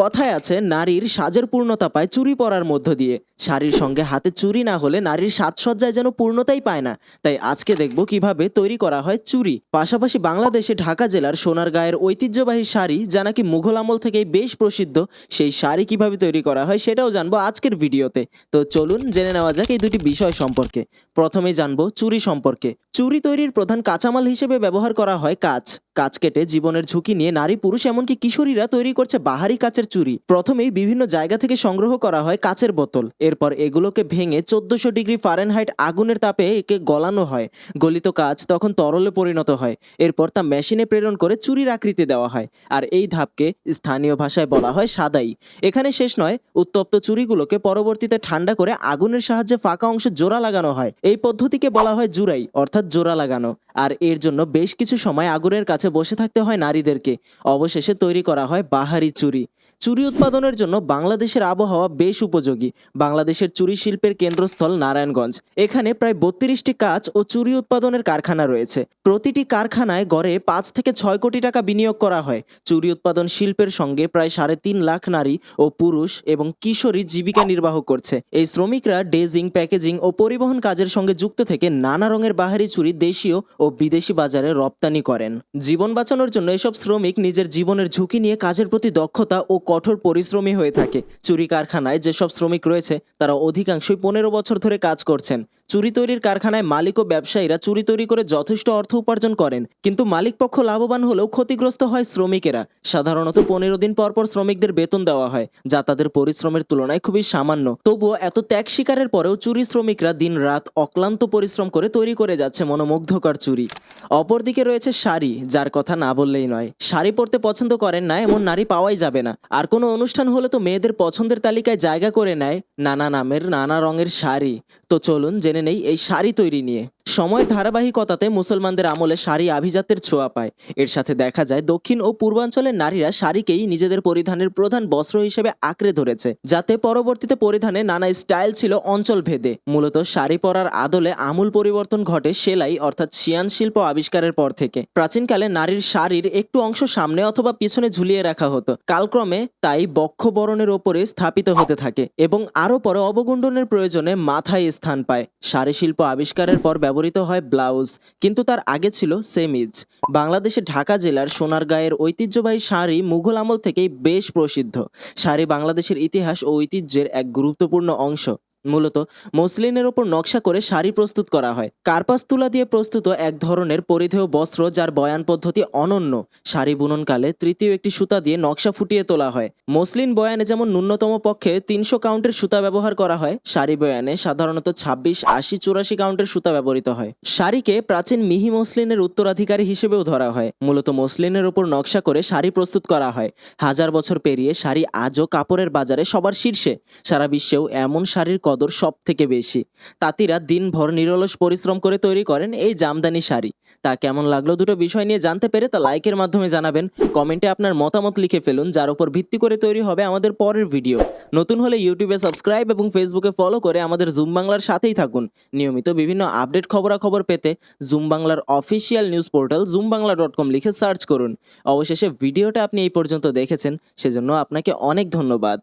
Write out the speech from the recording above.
কথায় আছে, নারীর সাজের পূর্ণতা পায় চুরি পরার মধ্য দিয়ে। শাড়ির সঙ্গে হাতে চুরি না হলে নারীর সাজসজ্জায় যেন পূর্ণতাই পায় না। তাই আজকে দেখব কীভাবে তৈরি করা হয় চুরি। পাশাপাশি বাংলাদেশে ঢাকা জেলার সোনারগাঁয়ের ঐতিহ্যবাহী শাড়ি, যা নাকি মুঘল আমল থেকেই বেশ প্রসিদ্ধ, সেই শাড়ি কীভাবে তৈরি করা হয় সেটাও জানব আজকের ভিডিওতে। তো চলুন জেনে নেওয়া যাক এই দুটি বিষয় সম্পর্কে। প্রথমেই জানব চুরি সম্পর্কে। চুরি তৈরির প্রধান কাঁচামাল হিসেবে ব্যবহার করা হয় কাঁচ। কাঁচ কেটে জীবনের ঝুঁকি নিয়ে নারী পুরুষ এমনকি কিশোরীরা তৈরি করছে বাহারি কাচের চুরি। প্রথমেই বিভিন্ন জায়গা থেকে সংগ্রহ করা হয় কাচের বোতল। এরপর এগুলোকে ভেঙে চোদ্দশো ডিগ্রি ফারেনহাইট আগুনের তাপে একে গলানো হয়। গলিত কাজ তখন তরলে পরিণত হয়। এরপর তা মেশিনে প্রেরণ করে চুরির আকৃতি দেওয়া হয়। আর এই ধাপকে স্থানীয় ভাষায় বলা হয় সাদাই। এখানে শেষ নয়, উত্তপ্ত চুরিগুলোকে পরবর্তীতে ঠান্ডা করে আগুনের সাহায্যে ফাঁকা অংশ জোড়া লাগানো হয়। এই পদ্ধতিকে বলা হয় জুরাই, অর্থাৎ জোড়া লাগানো। আর এর জন্য বেশ কিছু সময় আগুনের কাছে বসে থাকতে হয় নারীদেরকে। অবশেষে তৈরি করা হয় বাহারি চুরি। চুরি উৎপাদনের জন্য বাংলাদেশের আবহাওয়া বেশ উপযোগী। বাংলাদেশের চুরি শিল্পের কেন্দ্রস্থল নারায়ণগঞ্জ। এখানে প্রায় বত্রিশটি কাজ ও চুরি উৎপাদনের কারখানা রয়েছে। প্রতিটি কারখানায় গড়ে পাঁচ থেকে ছয় কোটি টাকা বিনিয়োগ করা হয়। চুরি উৎপাদন শিল্পের সঙ্গে প্রায় সাড়ে তিন লাখ নারী ও পুরুষ এবং কিশোরী জীবিকা নির্বাহ করছে। এই শ্রমিকরা ডেজিং, প্যাকেজিং ও পরিবহন কাজের সঙ্গে যুক্ত থেকে নানা রঙের বাহারি চুরি দেশীয় ও বিদেশি বাজারে রপ্তানি করেন। জীবন বাঁচানোর জন্য এসব শ্রমিক নিজের জীবনের ঝুঁকি নিয়ে কাজের প্রতি দক্ষতা ও কঠোর পরিশ্রমী হয়ে থাকে। চুরি কারখানায় যেসব শ্রমিক রয়েছে, তারা অধিকাংশই পনেরো বছর ধরে কাজ করছেন। চুরি তৈরির কারখানায় মালিক ও ব্যবসায়ীরা চুরি তৈরি করে যথেষ্ট অর্থ উপার্জন করেন। কিন্তু মালিক পক্ষ লাভবান হলেও ক্ষতিগ্রস্ত হয় শ্রমিকেরা। সাধারণত পনেরো দিন পর পর শ্রমিকদের বেতন দেওয়া হয়, যা তাদের পরিশ্রমের তুলনায় খুবই সামান্য। তবুও এত ত্যাগ শিকারের পরেও চুরি শ্রমিকরা দিন রাত অক্লান্ত পরিশ্রম করে তৈরি করে যাচ্ছে মনোমুগ্ধকর চুরি। অপরদিকে রয়েছে শাড়ি, যার কথা না বললেই নয়। শাড়ি পরতে পছন্দ করেন না, এমন নারী পাওয়াই যাবে না। আর কোনো অনুষ্ঠান হলে তো মেয়েদের পছন্দের তালিকায় জায়গা করে নেয় নানা নামের নানা রঙের শাড়ি। তো চলুন জেনে নেই এই শাড়ি তৈরি নিয়ে। সময়ের ধারাবাহিকতাতে মুসলমানদের আমলে শাড়ি আভিজাত্যের ছোঁয়া পায়। এর সাথে দেখা যায়, দক্ষিণ ও পূর্বাঞ্চলের নারীরা শাড়িকেই নিজেদের পরিধানের প্রধান বস্ত্র হিসেবে আঁকড়ে ধরেছে, যাতে পরবর্তীতে পরিধানে নানা স্টাইল ছিল অঞ্চল ভেদে। মূলত শাড়ি পরার আদলে আমূল পরিবর্তন ঘটে সেলাই, অর্থাৎ শিয়ান শিল্প আবিষ্কারের পর থেকে। প্রাচীনকালে নারীর শাড়ির একটু অংশ সামনে অথবা পিছনে ঝুলিয়ে রাখা হতো। কালক্রমে তাই বক্ষ বরণের ওপরে স্থাপিত হতে থাকে এবং আরও পরে অবগুণ্ডনের প্রয়োজনে মাথায় স্থান পায়। শাড়ি শিল্প আবিষ্কারের পর ব্যবহৃত হয় ব্লাউজ, কিন্তু তার আগে ছিল সেমিজ। বাংলাদেশে ঢাকা জেলার সোনারগাঁয়ের ঐতিহ্যবাহী শাড়ি মুঘল আমল থেকেই বেশ প্রসিদ্ধ। শাড়ি বাংলাদেশের ইতিহাস ও ঐতিহ্যের এক গুরুত্বপূর্ণ অংশ। মূলত মসলিনের ওপর নকশা করে শাড়ি প্রস্তুত করা হয়। কার্পাস তুলা দিয়ে প্রস্তুত এক ধরনের পরিধেয় বস্ত্র যার বয়ান পদ্ধতি অনন্য। শাড়ি বুননকালে তৃতীয় একটি সুতা দিয়ে নকশা ফুটিয়ে তোলা হয়। মসলিন বয়ানে যেমন ন্যূনতম পক্ষে তিনশো কাউন্টের সুতা ব্যবহার করা হয়, শাড়ি বয়ানে সাধারণত ছাব্বিশ, আশি, চুরাশি কাউন্টের সুতা ব্যবহৃত হয়। শাড়িকে প্রাচীন মিহি মসলিনের উত্তরাধিকারী হিসেবেও ধরা হয়। মূলত মসলিনের ওপর নকশা করে শাড়ি প্রস্তুত করা হয়। হাজার বছর পেরিয়ে শাড়ি আজও কাপড়ের বাজারে সবার শীর্ষে। সারা বিশ্বেও এমন শাড়ির কদর সব থেকে বেশি। তাঁতিরা দিনভর নিরলস পরিশ্রম করে তৈরি করেন এই জামদানি শাড়ি। তা কেমন লাগল দুটো বিষয় নিয়ে জানতে পেরে তা লাইকের মাধ্যমে জানাবেন। কমেন্টে আপনার মতামত লিখে ফেলুন, যার উপর ভিত্তি করে তৈরি হবে আমাদের পরের ভিডিও। নতুন হলে ইউটিউবে সাবস্ক্রাইব এবং ফেসবুকে ফলো করে আমাদের জুম বাংলার সাথেই থাকুন। নিয়মিত বিভিন্ন আপডেট খবরাখবর পেতে Zoom Bangla official news portal Zoom Bangla dot com লিখে সার্চ করুন। অবশেষে ভিডিওটা আপনি এই পর্যন্ত দেখেছেন, সেজন্য আপনাকে অনেক ধন্যবাদ।